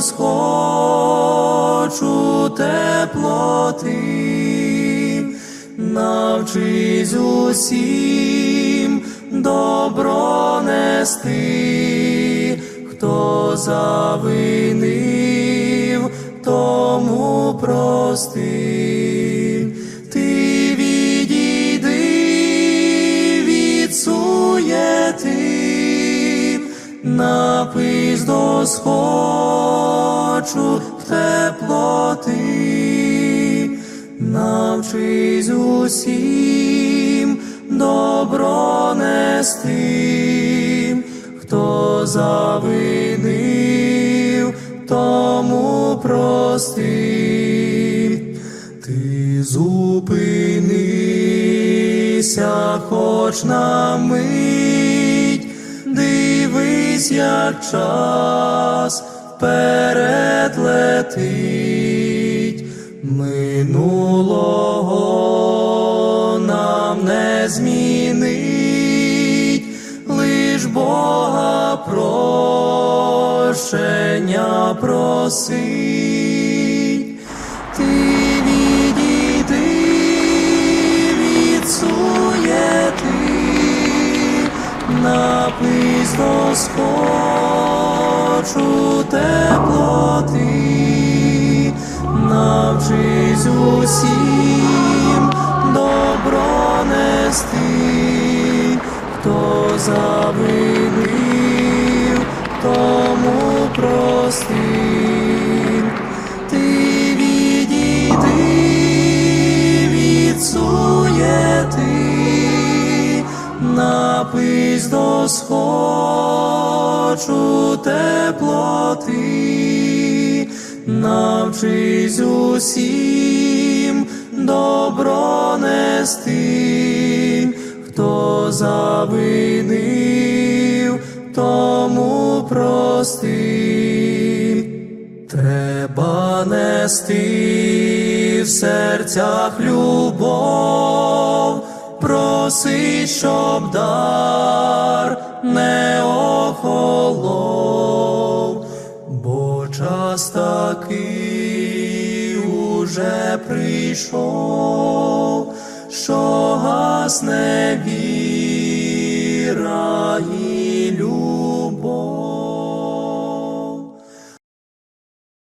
Схочу теплоти, навчись усім добро нести, хто завинив, тому прости. Ти відійди від суєти, напись до схочу в теплоти, навчись усім добро нести, хто завинив, тому прости. Ти зупинися, хоч на мить, дивись, як час вперед летить, минулого нам не змінить, лиш Бога прощення просить. Ти до схочу теплоти, навчись усім добро нести, хто завинив, до схочу теплоти, навчись усім добро нести, хто завинив, тому прости. Треба нести в серцях любов, проси, щоб дар не охолов, бо час такий уже прийшов, що гасне віра і любов.